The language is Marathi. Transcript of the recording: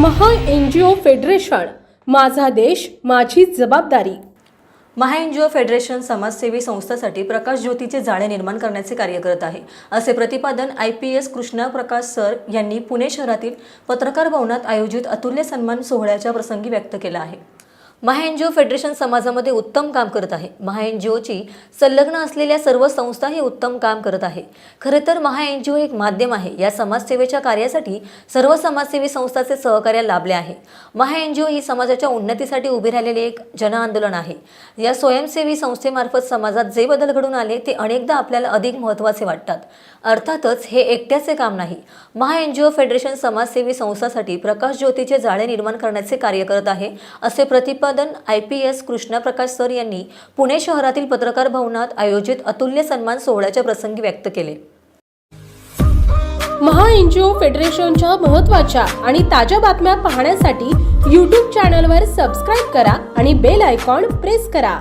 महा एन जी ओ फेडरेशन माझा देश माझी जबाबदारी. महा एन जी ओ फेडरेशन समाजसेवी संस्थेसाठी प्रकाश ज्योतीचे जाळे निर्माण करण्याचे कार्य करत आहे. असे प्रतिपादन I P S Krishna Prakash sir यांनी पुणे शहरातील पत्रकार भवनात आयोजित अतुल्य सन्मान सोहळ्याच्या प्रसंगी व्यक्त केला आहे. महाएनजीओ फेडरेशन समाजामध्ये उत्तम काम करत आहे. महाएनजीओची संलग्न असलेल्या सर्व संस्था हे उत्तम काम करत आहे. खरं तर महाएनजीओ एक माध्यम आहे. या समाजसेवेच्या कार्यासाठी सर्व समाजसेवी संस्थाचे सहकार्य लाभले आहे. महाएनजीओ ही समाजाच्या उन्नतीसाठी उभे राहिलेले एक जनआंदोलन आहे. या स्वयंसेवी संस्थेमार्फत समाजात जे बदल घडून आले ते अनेकदा आपल्याला अधिक महत्त्वाचे वाटतात. अर्थातच हे एकट्याचे काम नाही. महाएनजीओ फेडरेशन समाजसेवी संस्थासाठी प्रकाश ज्योतीचे जाळे निर्माण करण्याचे कार्य करत आहे असे प्रतिपादन I P S Krishnaprakash sir यांनी पुणे शहरातील पत्रकार भवनात आयोजित अतुल्य सन्मान सोहळ्याच्या प्रसंगी व्यक्त केले. महा एन जी ओ फेडरेशनच्या महत्त्वाच्या आणि ताज्या बातम्या पाहण्यासाठी यूट्यूब चॅनलवर सबस्क्राईब करा आणि बेल आयकॉन प्रेस करा.